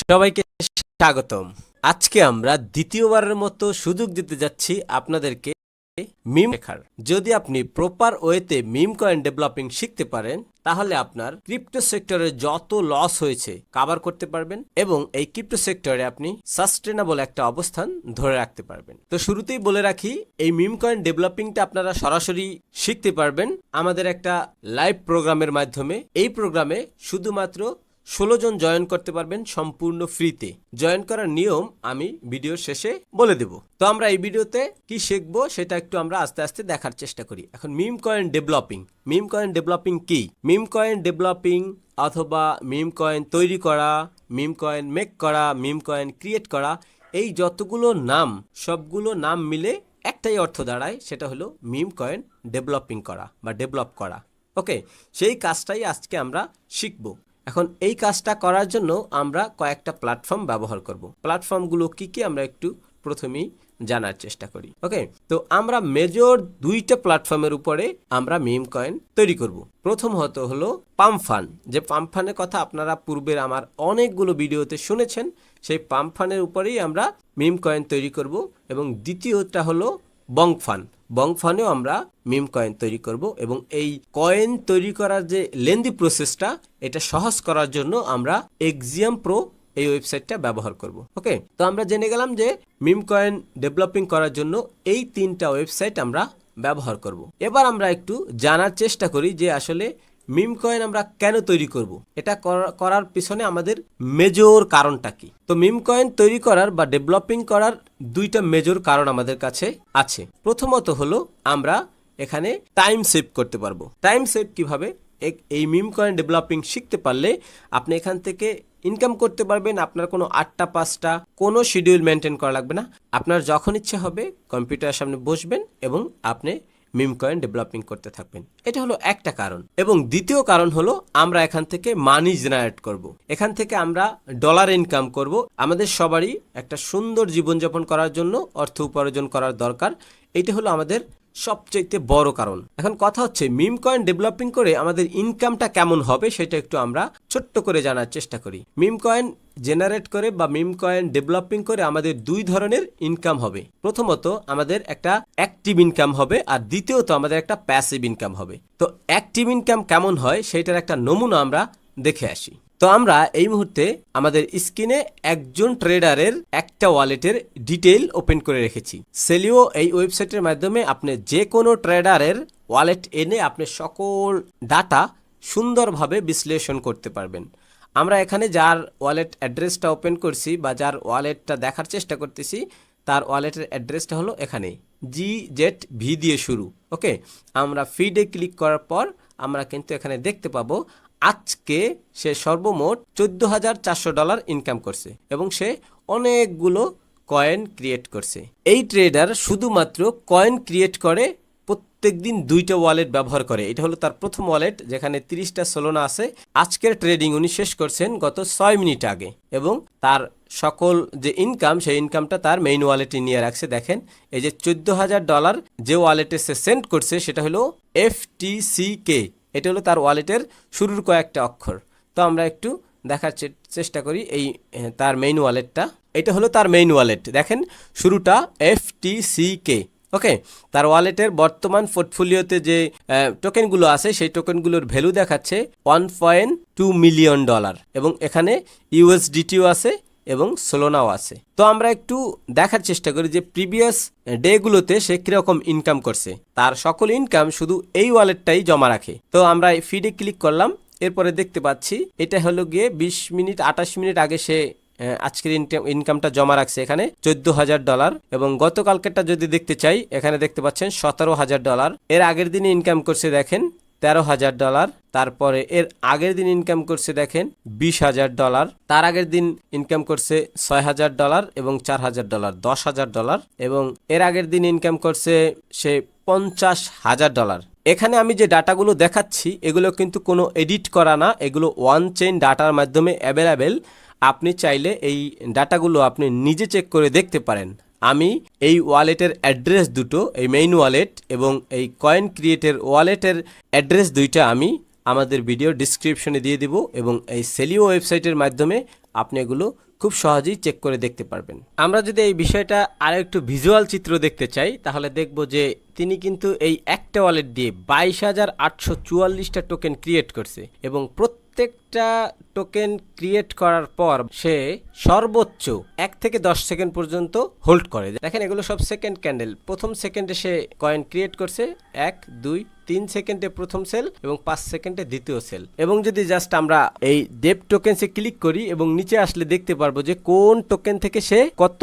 সবাইকে স্বাগতম। আজকে আমরা দ্বিতীয়বারের মতো সুযোগ দিতে যাচ্ছি আপনাদেরকে মিম শেখার। যদি আপনি প্রপার ওয়েতে মিম কয়েন ডেভেলপিং শিখতে পারেন, তাহলে আপনার ক্রিপ্টো সেক্টরে যত লস হয়েছে কাভার করতে পারবেন এবং এই ক্রিপ্টো সেক্টরে আপনি সাস্টেনেবল একটা অবস্থান ধরে রাখতে পারবেন। তো শুরুতেই বলে রাখি, এই মিম কয়েন ডেভেলপিংটা আপনারা সরাসরি শিখতে পারবেন আমাদের একটা লাইভ প্রোগ্রামের মাধ্যমে। এই প্রোগ্রামে শুধুমাত্র ষোলো জন জয়েন করতে পারবেন সম্পূর্ণ ফ্রিতে। জয়েন করার নিয়ম আমি ভিডিওর শেষে বলে দেব। তো আমরা এই ভিডিওতে কি শিখব সেটা একটু আমরা আস্তে আস্তে দেখার চেষ্টা করি। এখন meme coin developing. Meme coin developing কি? মিম কয়েন ডেভেলপিং অথবা মিম কয়েন তৈরি করা, মিম কয়েন মেক করা, মিম কয়েন ক্রিয়েট করা, এই যতগুলো নাম, সবগুলো নাম মিলে একটাই অর্থ দাঁড়ায়, সেটা হলো মিম কয়েন ডেভেলপিং করা বা ডেভেলপ করা। ওকে, সেই কাজটাই আজকে আমরা শিখব। এখন এই কাজটা করার জন্য আমরা কয়েকটা প্ল্যাটফর্ম ব্যবহার করব। প্ল্যাটফর্মগুলো কি কি আমরা একটু প্রথমেই জানার চেষ্টা করি। ওকে তো আমরা মেজর দুইটা প্ল্যাটফর্মের উপরে আমরা মিম কয়েন তৈরি করব। প্রথম হতো হলো পাম্পফান যে পাম্পফানের কথা আপনারা পূর্বের আমার অনেকগুলো ভিডিওতে শুনেছেন, সেই পাম্পফানের উপরেই আমরা মিম কয়েন তৈরি করব এবং দ্বিতীয়টা হলো বংফান বংফানেও আমরা মিম কয়েন তৈরি করব এবং এই কয়েন তৈরি করার যে লেন্দি প্রসেসটা, এটা সহজ করার জন্য আমরা এক্সিয়াম প্রো এই ওয়েবসাইটটা ব্যবহার করব। ওকে, তো আমরা জেনে গেলাম যে মিম কয়েন ডেভেলপিং করার জন্য এই তিনটা ওয়েবসাইট আমরা ব্যবহার করব। এবার আমরা একটু জানার চেষ্টা করি যে আসলে মিম কয়েন আমরা কেন তৈরি করব? এটা করা- করার পিছনে আমাদের মেজর কারণটা কি? তো মিম কয়েন তৈরি করার বা ডেভেলপিং করার দুইটা মেজর কারণ আমাদের কাছে আছে। প্রথমত হলো আমরা এখানে টাইম সেভ করতে পারব। টাইম সেভ কীভাবে? এই মিম কয়েন ডেভেলপিং শিখতে পারলে আপনি এখান থেকে ইনকাম করতে পারবেন, আপনার কোনো আটটা, পাঁচটা, কোনো শিডিউল মেনটেন করা লাগবে না। আপনার যখন ইচ্ছে হবে কম্পিউটারের সামনে বসবেন এবং আপনি মিম কয়েন ডেভেলপিং করতে থাকবেন। এটা হলো একটা কারণ। এবং দ্বিতীয় কারণ হলো, আমরা এখান থেকে মানি জেনারেট করব। এখান থেকে আমরা ডলার ইনকাম করব। আমাদের সবারই একটা সুন্দর জীবনযাপন করার জন্য, অর্থ উপার্জন করার দরকার। এটা হলো আমাদের সবচাইতে বড় কারণ। এখন কথা হচ্ছে মিম কয়েন ডেভেলপিং করে আমাদের ইনকামটা কেমন হবে সেটা একটু আমরা ছোট্ট করে জানার চেষ্টা করি। মিম কয়েন জেনারেট করে বা মিম কয়েন ডেভেলপিং করে আমাদের দুই ধরনের ইনকাম হবে। প্রথমত, আমাদের একটা অ্যাক্টিভ ইনকাম হবে আর দ্বিতীয়ত, আমাদের একটা প্যাসিভ ইনকাম হবে। তো অ্যাক্টিভ ইনকাম কেমন হয় সেটার একটা নমুনা আমরা দেখে আসি। তো আমরা এই মুহূর্তে আমাদের স্ক্রিনে একজন ট্রেডারের একটা ওয়ালেটের ডিটেইল ওপেন করে রেখেছি। সেলিও এই ওয়েবসাইটের মাধ্যমে আপনি যে কোনো ট্রেডারের ওয়ালেট এনে আপনি সকল ডাটা সুন্দরভাবে বিশ্লেষণ করতে পারবেন। আমরা এখানে যার ওয়ালেট অ্যাড্রেসটা ওপেন করছি বা যার ওয়ালেটটা দেখার চেষ্টা করতেছি, তার ওয়ালেটের অ্যাড্রেসটা হলো এখানে জি জেট ভি দিয়ে শুরু ওকে আমরা ফিডে ক্লিক করার পর আমরা কিন্তু এখানে দেখতে পাবো আজকে সে সর্বমোট চোদ্দ হাজার চারশো ডলার ইনকাম করছে এবং সে অনেকগুলো কয়েন ক্রিয়েট করছে। এই ট্রেডার শুধুমাত্র কয়েন ক্রিয়েট করে প্রত্যেক দিন দুইটা ওয়ালেট ব্যবহার করে। এটা হলো তার প্রথম ওয়ালেট যেখানে তিরিশটা সোলোনা আছে। আজকের ট্রেডিং উনি শেষ করছেন গত ছয় মিনিট আগে এবং তার সকল যে ইনকাম সেই ইনকামটা তার মেইন ওয়ালেটে নিয়ে রাখছে। দেখেন, এই যে চোদ্দ হাজার ডলার যে ওয়ালেটে সে সেন্ড করছে, সেটা হলো এফ টি সি কে এটা হলো তার ওয়ালেটের শুরুর কয়েকটা অক্ষর। তো আমরা একটু দেখার চেষ্টা করি এই তার মেইন ওয়ালেটটা। এটা হলো তার মেইন ওয়ালেট। দেখেন, শুরুটা এফ টি সি কে ওকে? তার ওয়ালেটের বর্তমান পোর্টফোলিওতে যে টোকেনগুলো আছে, সেই টোকেনগুলোর ভ্যালু দেখাচ্ছে one point two million dollar. এবং এখানে ইউএসডিটিও আছে এবং সোলোনাও আছে। তো আমরা একটু দেখার চেষ্টা করি যে প্রিভিয়াস ডেগুলোতে সে কীরকম ইনকাম করছে। তার সকল ইনকাম শুধু এই ওয়ালেটটাই জমা রাখে। তো আমরা ফিডে ক্লিক করলাম, এরপরে দেখতে পাচ্ছি এটা হলো গিয়ে বিশ মিনিট, আঠাশ মিনিট আগে সে আজকের ইনকামটা জমা রাখছে এখানে চোদ্দ হাজার ডলার এবং গতকালকেরটা যদি দেখতে চাই, এখানে দেখতে পাচ্ছেন সতেরো হাজার ডলার এর আগের দিনে ইনকাম করছে দেখেন তেরো হাজার ডলার, তারপরে এর আগের দিন ইনকাম করছে দেখেন বিশ হাজার ডলার, তার আগের দিন ইনকাম করছে ছয় হাজার ডলার এবং চার হাজার ডলার, দশ হাজার ডলার এবং এর আগের দিন ইনকাম করছে সে পঞ্চাশ হাজার ডলার। এখানে আমি যে ডাটাগুলো দেখাচ্ছি, এগুলো কিন্তু কোনো এডিট করা না, এগুলো ওয়ান চেইন ডাটার মাধ্যমে অ্যাভেলেবেল আপনি চাইলে এই ডাটাগুলো আপনি নিজে চেক করে দেখতে পারেন। আমি এই ওয়ালেটের অ্যাড্রেস দুটো, এই মেইন ওয়ালেট এবং এই কয়েন ক্রিয়েটের ওয়ালেটের অ্যাড্রেস দুইটা আমি আমাদের ভিডিও ডিসক্রিপশনে দিয়ে দিব এবং এই সেলিও ওয়েবসাইটের মাধ্যমে আপনি এগুলো খুব সহজেই চেক করে দেখতে পারবেন। আমরা যদি এই বিষয়টা আরও একটু ভিজুয়াল চিত্র দেখতে চাই, তাহলে দেখব যে তিনি কিন্তু এই একটা ওয়ালেট দিয়ে বাইশ হাজার আটশো চুয়াল্লিশটা টোকেন ক্রিয়েট করছে এবং প্রত্যেকটা টোকেন ক্রিয়েট করার পর সে সর্বোচ্চ এক থেকে দশ সেকেন্ড পর্যন্ত হোল্ড করে। দেখেন, এগুলো সব সেকেন্ড ক্যান্ডেল প্রথম সেকেন্ডে সে কয়েন ক্রিয়েট করছে, এক, দুই, তিন সেকেন্ডে প্রথম সেল এবং পাঁচ সেকেন্ডে দ্বিতীয় সেল এবং যদি জাস্ট আমরা এই ডেপ টোকেন্সে ক্লিক করি এবং নিচে আসলে দেখতে পারব যে কোন টোকেন থেকে সে কত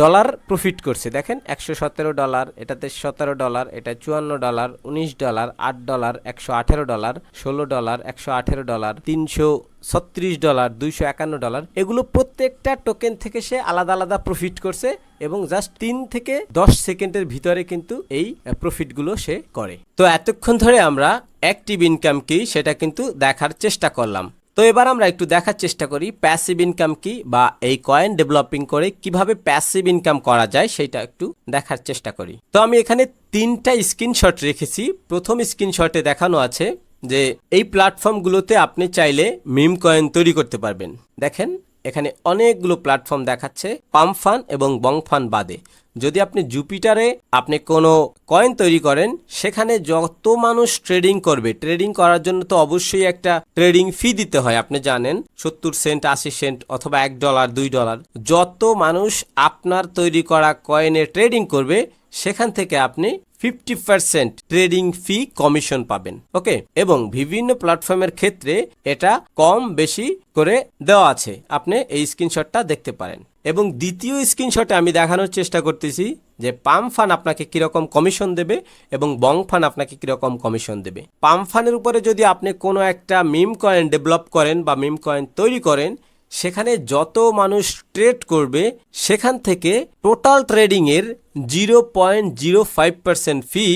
ডলার প্রফিট করছে। দেখেন, একশো সতেরো ডলার এটাতে সতেরো ডলার এটা চুয়ান্ন ডলার উনিশ ডলার আট ডলার একশো আঠেরো ডলার ষোলো ডলার একশো আঠেরো ডলার তিনশো ছত্রিশ ডলার, দুইশো একান্ন ডলার, এগুলো প্রত্যেকটা টোকেন থেকে সে আলাদা আলাদা প্রফিট করছে এবং জাস্ট তিন থেকে দশ সেকেন্ডের ভিতরে কিন্তু এই প্রফিটগুলো সে করে। তো এতক্ষণ ধরে আমরা অ্যাক্টিভ ইনকাম কি সেটা কিন্তু দেখার চেষ্টা করলাম। তো এবার আমরা একটু দেখার চেষ্টা করি প্যাসিভ ইনকাম কি বা এই কয়েন ডেভেলপিং করে কীভাবে প্যাসিভ ইনকাম করা যায় সেটা একটু দেখার চেষ্টা করি। তো আমি এখানে তিনটা স্ক্রিনশট রেখেছি। প্রথম স্ক্রিনশটে দেখানো আছে যে এই প্ল্যাটফর্মগুলোতে আপনি চাইলে মিম কয়েন তৈরি করতে পারবেন। দেখেন, এখানে অনেকগুলো প্ল্যাটফর্ম দেখাচ্ছে পামফান এবং বংফান বাদে। যদি আপনি জুপিটারে আপনি কোনো কয়েন তৈরি করেন, সেখানে যত মানুষ ট্রেডিং করবে ট্রেডিং করার জন্য তো অবশ্যই একটা ট্রেডিং ফি দিতে হয়, আপনি জানেন, সত্তর সেন্ট আশি সেন্ট অথবা এক ডলার দুই ডলার যত মানুষ আপনার তৈরি করা কয়েনে ট্রেডিং করবে, সেখান থেকে আপনি fifty percent trading fee commission পাবেন। ওকে? এবং বিভিন্ন প্ল্যাটফর্মের ক্ষেত্রে এটা কম বেশি করে দেওয়া আছে। আপনি এই স্ক্রিনশটটা দেখতে পারেন। এবং দ্বিতীয় স্ক্রিনশটে আমি দেখানোর চেষ্টা করতেছি যে পাম ফান আপনাকে কীরকম কমিশন দেবে এবং বং ফান আপনাকে কীরকম কমিশন দেবে। পাম ফানের উপরে যদি আপনি কোনো একটা মিম কয়েন ডেভেলপ করেন বা মিম কয়েন তৈরি করেন, সেখানে যত মানুষ ট্রেড করবে, সেখান থেকে total ট্রেডিংয়ের zero point zero five percent fee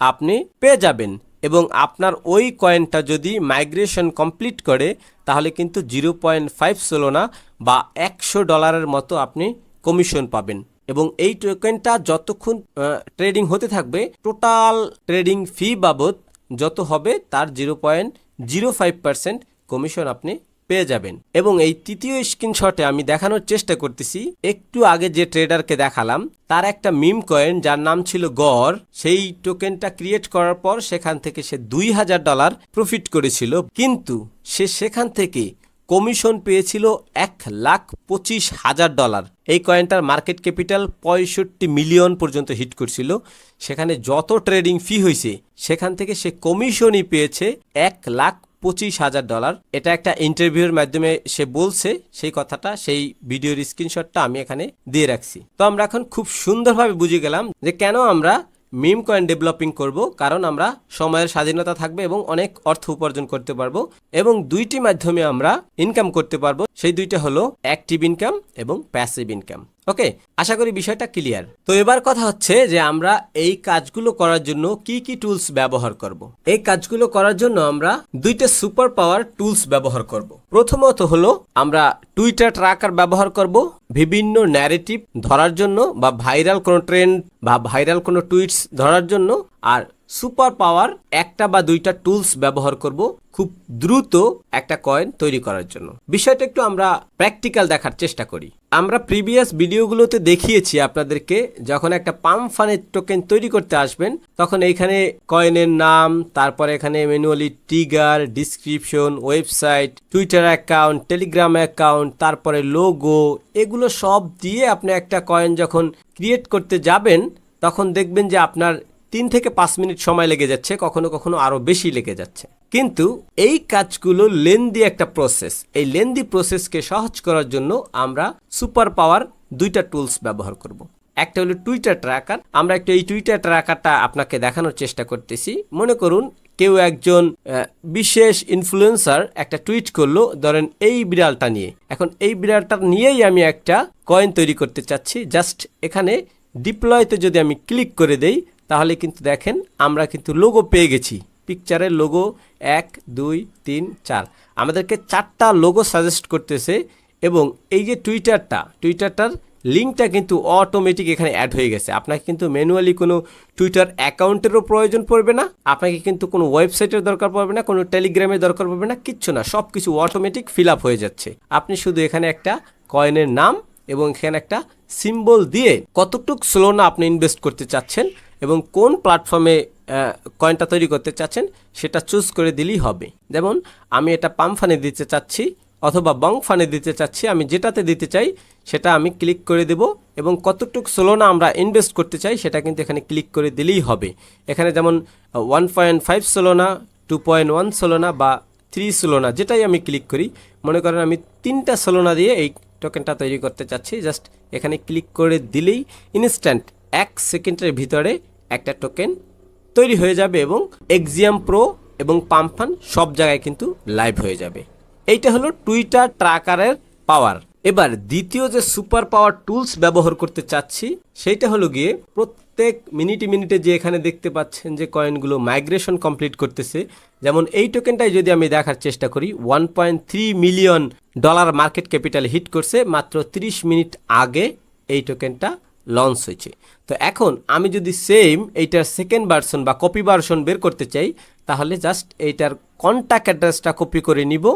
আপনি পেয়ে যাবেন। এবং আপনার ওই কয়েনটা যদি মাইগ্রেশন কমপ্লিট করে, তাহলে কিন্তু জিরো পয়েন্ট ফাইভ ষোলো না, বা একশো ডলারের মতো আপনি কমিশন পাবেন। এবং এই টোকেনটা যতক্ষণ ট্রেডিং হতে থাকবে টোটাল ট্রেডিং ফি বাবদ যত হবে, তার zero point zero five percent commission আপনি পেয়ে যাবেন। এবং এই তৃতীয় স্ক্রিনশটে আমি দেখানোর চেষ্টা করতেছি, একটু আগে যে ট্রেডারকে দেখালাম, তার একটা মিম কয়েন যার নাম ছিল গড়, সেই টোকেনটা ক্রিয়েট করার পর সেখান থেকে সে দুই হাজার ডলার প্রফিট করেছিল। কিন্তু সে সেখান থেকে কমিশন পেয়েছিল এক লাখ পঁচিশ হাজার ডলার এই কয়েনটার মার্কেট ক্যাপিটাল পঁয়ষট্টি মিলিয়ন পর্যন্ত হিট করছিল। সেখানে যত ট্রেডিং ফি হয়েছে সেখান থেকে সে কমিশনই পেয়েছে এক লাখ পঁচিশ হাজার ডলার। এটা একটা ইন্টারভিউর মাধ্যমে সে বলছে, সেই কথাটা, সেই ভিডিওর স্ক্রিনশটটা আমি এখানে দিয়ে রাখছি। তো আমরা এখন খুব সুন্দরভাবে বুঝে গেলাম যে কেন আমরা মিম কয়েন ডেভেলপিং করব, কারণ আমরা সময়ের স্বাধীনতা থাকবে এবং অনেক অর্থ উপার্জন করতে পারব এবং দুইটি মাধ্যমে আমরা ইনকাম করতে পারব। সেই দুইটা হলো অ্যাক্টিভ ইনকাম এবং প্যাসিভ ইনকাম ওকে, আশা করি বিষয়টা ক্লিয়ার তো এবার কথা হচ্ছে যে আমরা এই কাজগুলো করার জন্য কি কি টুলস ব্যবহার করব। এই কাজগুলো করার জন্য আমরা দুইটা সুপার পাওয়ার টুলস ব্যবহার করব। প্রথমত হলো আমরা টুইটার ট্র্যাকার ব্যবহার করব বিভিন্ন ন্যারেটিভ ধরার জন্য বা ভাইরাল কোনো ট্রেন্ড বা ভাইরাল কোনো টুইটস ধরার জন্য আর সুপার পাওয়ার একটা বা দুইটা টুলস ব্যবহার করব খুব দ্রুত একটা কয়েন তৈরি করার জন্য। বিষয়টা একটু আমরা প্র্যাকটিক্যাল দেখার চেষ্টা করি। আমরা প্রিভিয়াস ভিডিওগুলোতে দেখিয়েছি আপনাদেরকে, যখন একটা পাম ফানের টোকেন তৈরি করতে আসবেন, তখন এইখানে কয়েনের নাম, তারপরে এখানে manually ticker description, website, Twitter account, Telegram account, তারপরে লোগো, এগুলো সব দিয়ে আপনি একটা কয়েন যখন ক্রিয়েট করতে যাবেন, তখন দেখবেন যে আপনার তিন থেকে পাঁচ মিনিট সময় লেগে যাচ্ছে, কখনো কখনো আরও বেশি লেগে যাচ্ছে। কিন্তু এই কাজগুলো লেন্দি একটা প্রসেস এই লেন্দি প্রসেসকে সহজ করার জন্য আমরা সুপার পাওয়ার দুইটা টুলস ব্যবহার করব। একটা হলো টুইটার ট্র্যাকার আমরা একটু এই টুইটার ট্র্যাকারটা আপনাকে দেখানোর চেষ্টা করতেছি। মনে করুন, কেউ একজন বিশেষ ইনফ্লুয়েন্সার একটা টুইট করল, ধরেন এই বিড়ালটা নিয়ে। এখন এই বিড়ালটা নিয়েই আমি একটা কয়েন তৈরি করতে চাচ্ছি। জাস্ট এখানে ডিপ্লয়তে যদি আমি ক্লিক করে দেই তাহলে কিন্তু দেখেন, আমরা কিন্তু লোগো পেয়ে গেছি। পিকচারের লোগো এক, দুই, তিন, চার। আমাদেরকে চারটা লোগো সাজেস্ট করতেছে এবং এই যে টুইটারটা টুইটারটার লিঙ্কটা কিন্তু অটোমেটিক এখানে অ্যাড হয়ে গেছে। আপনাকে কিন্তু ম্যানুয়ালি কোনো টুইটার অ্যাকাউন্টেরও প্রয়োজন পড়বে না, আপনাকে কিন্তু কোনো ওয়েবসাইটের দরকার পড়বে না, কোনো টেলিগ্রামের দরকার পড়বে না, কিচ্ছু না সব কিছু অটোমেটিক ফিল আপ হয়ে যাচ্ছে। আপনি শুধু এখানে একটা কয়েনের নাম এবং এখানে একটা সিম্বল দিয়ে কতটুক স্লো না আপনি ইনভেস্ট করতে চাচ্ছেন এবং কোন প্ল্যাটফর্মে কয়েনটা তৈরি করতে চাচ্ছেন, সেটা চুজ করে দিলেই হবে। যেমন, আমি এটা পাম্প ফানে দিতে চাচ্ছি অথবা বং ফানে দিতে চাচ্ছি, আমি যেটাতে দিতে চাই, সেটা আমি ক্লিক করে দেব এবং কতটুকু স্লো না আমরা ইনভেস্ট করতে চাই, সেটা কিন্তু এখানে ক্লিক করে দিলেই হবে। এখানে যেমন one point five Solana two point one Solana বা থ্রি সোলোনা যেটাই আমি ক্লিক করি, মনে করেন আমি তিনটা সোলোনা দিয়ে এই টোকেনটা তৈরি করতে চাচ্ছি জাস্ট এখানে ক্লিক করে দিলেই ইনস্ট্যান্ট এক সেকেন্ডের ভিতরে একটা টোকেন তৈরি হয়ে যাবে এবং এক্সিয়াম প্রো এবং পাম্পান সব জায়গায় কিন্তু লাইভ হয়ে যাবে। এইটা হলো টুইটার ট্রাকারের পাওয়ার এবার দ্বিতীয় যে সুপার পাওয়ার টুলস ব্যবহার করতে চাচ্ছি, সেইটা হলো গিয়ে প্রত্যেক মিনিটে মিনিটে যে এখানে দেখতে পাচ্ছেন যে কয়েনগুলো মাইগ্রেশন কমপ্লিট করতেছে, যেমন এই টোকেনটাই যদি আমি দেখার চেষ্টা করি one point three million dollar market capital hit করছে মাত্র 30 মিনিট আগে এই টোকেনটা লঞ্চ হয়েছে। তো এখন আমি যদি সেম এইটার সেকেন্ড ভার্সন বা কপি ভার্সন বের করতে চাই, তাহলে জাস্ট এইটার কন্ট্যাক্ট অ্যাড্রেসটা কপি করে নিব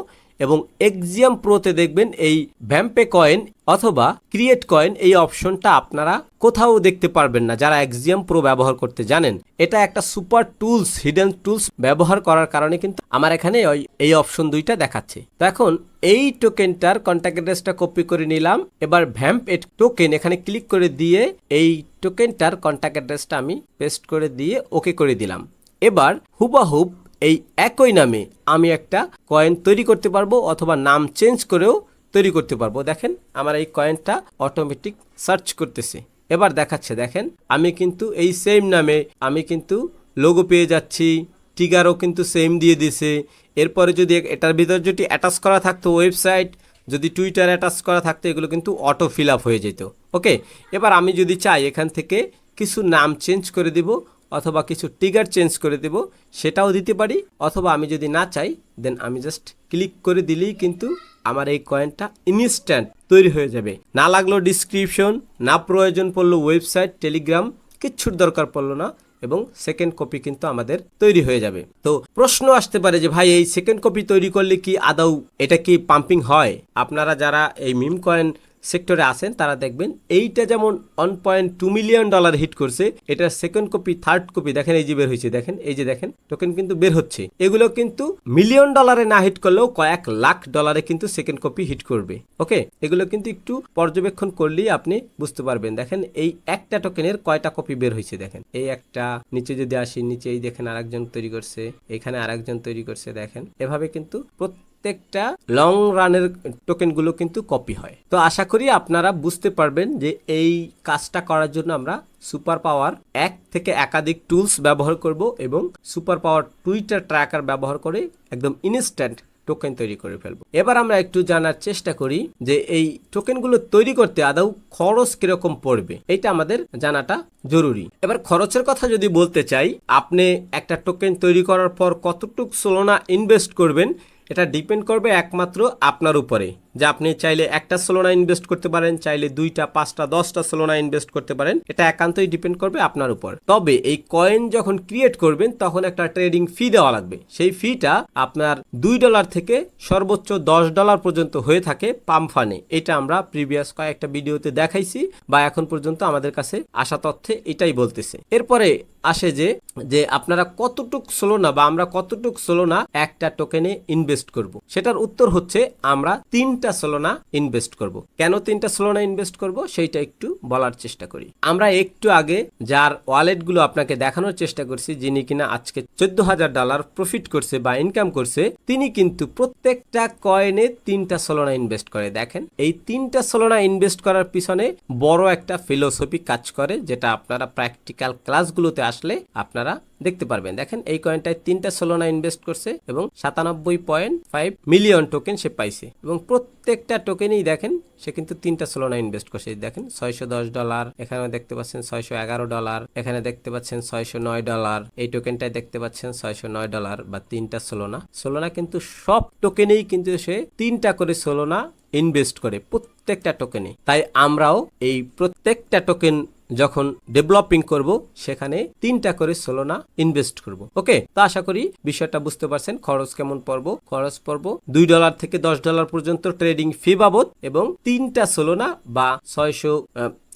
এবং এক্সিয়াম প্রোতে দেখবেন এই ভ্যাম্পে কয়েন অথবা ক্রিয়েট কয়েন এই অপশনটা আপনারা কোথাও দেখতে পারবেন না, যারা এক্সিয়াম প্রো ব্যবহার করতে জানেন। এটা একটা সুপার টুলস হিডেন টুলস ব্যবহার করার কারণে কিন্তু আমার এখানে ওই, এই অপশন দুইটা দেখাচ্ছে। তো এখন এই টোকেনটার কন্ট্যাক্ট অ্যাড্রেসটা কপি করে নিলাম। এবার ভ্যাম্প এ টোকেন এখানে ক্লিক করে দিয়ে এই টোকেনটার কন্ট্যাক্ট অ্যাড্রেসটা আমি পেস্ট করে দিয়ে ওকে করে দিলাম। এবার হুবাহুব এই একই নামে আমি একটা কয়েন তৈরি করতে পারব অথবা নাম চেঞ্জ করেও তৈরি করতে পারব। দেখেন, আমার এই কয়েনটা অটোমেটিক সার্চ করতেছে। এবার দেখাচ্ছে, দেখেন, আমি কিন্তু এই সেম নামে আমি কিন্তু লোগো পেয়ে যাচ্ছি টিগারও কিন্তু সেম দিয়ে দিছে। এরপরে যদি এটার ভিতর যদি অ্যাটাচ করা থাকতো ওয়েবসাইট যদি টুইটার অ্যাটাচ করা থাকতো, এগুলো কিন্তু অটো ফিল আপ হয়ে যেত। ওকে এবার আমি যদি চাই এখান থেকে কিছু নাম চেঞ্জ করে দিব অথবা কিছু টিগার চেঞ্জ করে দেব, সেটাও দিতে পারি। অথবা আমি যদি না চাই দেন আমি জাস্ট ক্লিক করে দিলেই কিন্তু আমার এই কয়েনটা ইনস্ট্যান্ট তৈরি হয়ে যাবে। না লাগল ডিসক্রিপশন না প্রয়োজন পড়ল ওয়েবসাইট টেলিগ্রাম কিচ্ছুর দরকার পড়ল না এবং সেকেন্ড কপি কিন্তু আমাদের তৈরি হয়ে যাবে। তো প্রশ্ন আসতে পারে যে, ভাই, এই সেকেন্ড কপি তৈরি করলে কি আদৌ এটা কি পাম্পিং হয়? আপনারা যারা এই মিম কয়েন সেক্টরে আছেন, তারা দেখবেন এইটা যেমন one point two million dollar hit করছে, এটা সেকেন্ড কপি থার্ড কপি দেখেন এই যে বের হয়েছে, দেখেন, এই যে দেখেন টোকেন কিন্তু বের হচ্ছে। এগুলো কিন্তু মিলিয়ন ডলারে না হিট করলেও কয়েক লাখ ডলারে কিন্তু সেকেন্ড কপি হিট করবে। ওকে এগুলো কিন্তু একটু পর্যবেক্ষণ করলেই আপনি বুঝতে পারবেন। দেখেন, এই একটা টোকেনের কয়টা কপি বের হয়েছে, দেখেন। এই একটা, নিচে যদি আসি, নিচে এই দেখেন আরেকজন তৈরি করছে, এখানে আরেকজন তৈরি করছে, দেখেন। এভাবে কিন্তু প্রত্যেক প্রত্যেকটা লং রানের টোকেনগুলো কিন্তু কপি হয়। তো আশা করি আপনারা বুঝতে পারবেন যে এই কাজটা করার জন্য আমরা সুপার পাওয়ার এক থেকে একাধিক টুলস ব্যবহার করব এবং সুপার পাওয়ার টুইটার ট্র্যাকার ব্যবহার করে একদম ইনস্ট্যান্ট টোকেন তৈরি করে ফেলব। এবার আমরা একটু জানার চেষ্টা করি যে এই টোকেনগুলো তৈরি করতে আদৌ খরচ কীরকম পড়বে এটা আমাদের জানাটা জরুরি। এবার খরচের কথা যদি বলতে চাই, আপনি একটা টোকেন তৈরি করার পর কতটুক সোলোনা ইনভেস্ট করবেন এটা ডিপেন্ড করবে একমাত্র আপনার উপরে। যে আপনি চাইলে একটা সোলোনা ইনভেস্ট করতে পারেন, চাইলে দুইটা, পাঁচটা, দশটা সোলোনা ইনভেস্ট করতে পারেন। এটা একান্তই ডিপেন্ড করবে আপনার উপর। তবে এই কয়েন যখন ক্রিয়েট করবেন, তখন একটা ট্রেডিং ফি দেওয়া লাগবে। সেই ফিটা আপনার দুই ডলার থেকে সর্বোচ্চ দশ ডলার পর্যন্ত হয়ে থাকে পাম্প ফানে এটা আমরা প্রিভিয়াস কয়েকটা ভিডিওতে দেখাইছি বা এখন পর্যন্ত আমাদের কাছে আসা তথ্যে এটাই বলতেছে। এরপরে আসে যে যে আপনারা কতটুক সোলোনা বা আমরা কতটুক সোলোনা একটা টোকেনে ইনভেস্ট করব। সেটার উত্তর হচ্ছে আমরা তিনটা সোলোনা ইনভেস্ট করব। কেন তিনটা সোলোনা ইনভেস্ট করব সেইটা একটু বলার চেষ্টা করি। আমরা একটু আগে যার ওয়ালেটগুলো আপনাকে দেখানোর চেষ্টা করছি, যিনি কিনা আজকে চোদ্দ হাজার ডলার প্রফিট করছে বা ইনকাম করছে, তিনি কিন্তু প্রত্যেকটা কয়েনে তিনটা সলোনা ইনভেস্ট করে। দেখেন, এই তিনটা সলোনা ইনভেস্ট করার পিছনে বড় একটা ফিলোসফি কাজ করে, যেটা আপনারা প্র্যাকটিক্যাল ক্লাসগুলোতে আসলে আপনারা দেখতে পারবেন। দেখেন, এই কয়েনটায় তিনটা সোলোনা ইনভেস্ট করছে এবং সাতানব্বই পয়েন্ট ফাইভ মিলিয়ন টোকেন সে পাইছে। এবং প্রত্যেকটা টোকেনই দেখেন, সে কিন্তু তিনটা সোলোনা ইনভেস্ট করছে। দেখেন, ছয়শো দশ ডলার এখানে দেখতে পাচ্ছেন ছয়শো এগারো ডলার এখানে দেখতে পাচ্ছেন ছয়শো নয় ডলার এই টোকেনটায় দেখতে পাচ্ছেন ছয়শো নয় ডলার বা তিনটা সোলোনা সোলোনা কিন্তু সব টোকেনেই কিন্তু সে তিনটা করে সোলোনা ইনভেস্ট করে প্রত্যেকটা টোকেনে তাই আমরাও এই প্রত্যেকটা টোকেন যখন ডেভেলপিং করব, সেখানে তিনটা করে সোলোনা ইনভেস্ট করব। ওকে তা আশা করি বিষয়টা বুঝতে পারছেন। খরচ কেমন পড়ব? খরচ পড়ব দুই ডলার থেকে দশ ডলার পর্যন্ত ট্রেডিং ফি বাবদ এবং তিনটা সোলোনা বা ছয়শো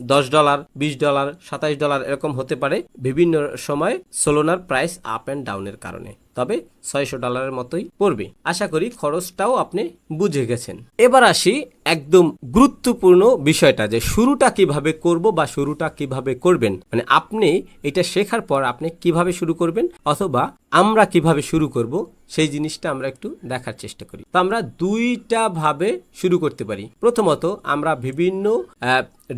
দশ ডলার, বিশ ডলার, সাতাইশ ডলার এরকম হতে পারে বিভিন্ন সময় সোলোনার প্রাইস আপ অ্যান্ড ডাউনের কারণে। তবে ছয়শো ডলারের মতোই পড়বে। আশা করি খরচটাও আপনি বুঝে গেছেন। এবার আসি একদম গুরুত্বপূর্ণ বিষয়টা যে শুরুটা কীভাবে করব বা শুরুটা কীভাবে করবেন। মানে আপনি এটা শেখার পর আপনি কীভাবে শুরু করবেন অথবা আমরা কীভাবে শুরু করব সেই জিনিসটা আমরা একটু দেখার চেষ্টা করি। তো আমরা দুইটা ভাবে শুরু করতে পারি। প্রথমত আমরা বিভিন্ন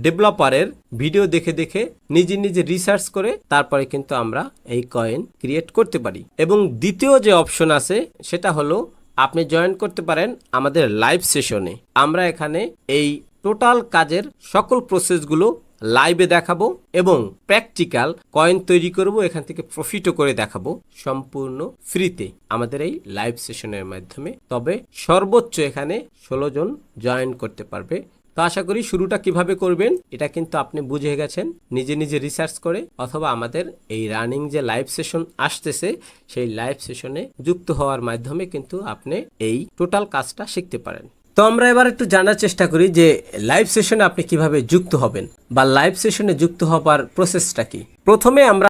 ডেভেলপারের ভিডিও দেখে দেখে নিজে নিজে রিসার্চ করে তারপরে কিন্তু আমরা এই কয়েন ক্রিয়েট করতে পারি। এবং দ্বিতীয় যে অপশন আছে সেটা হলো আপনি জয়েন করতে পারেন আমাদের লাইভ সেশনে আমরা এখানে এই টোটাল কাজের সকল প্রসেসগুলো লাইভে দেখাবো এবং প্র্যাকটিক্যাল কয়েন তৈরি করব, এখান থেকে প্রফিটও করে দেখাবো সম্পূর্ণ ফ্রিতে আমাদের এই লাইভ সেশনের মাধ্যমে। তবে সর্বোচ্চ এখানে ষোলো জন জয়েন করতে পারবে। তো আশা করি শুরুটা কীভাবে করবেন, এটা কিন্তু আপনি বুঝে গেছেন। নিজে নিজে রিসার্চ করে অথবা আমাদের এই রানিং যে লাইভ সেশন আসতেছে, সেই লাইভ সেশনে যুক্ত হওয়ার মাধ্যমে কিন্তু আপনি এই টোটাল কাজটা শিখতে পারেন। তো আমরা এবার একটু জানার চেষ্টা করি যে লাইভ সেশনে আপনি কীভাবে যুক্ত হবেন বা লাইভ সেশনে যুক্ত হবার প্রসেসটা কি? প্রথমে আমরা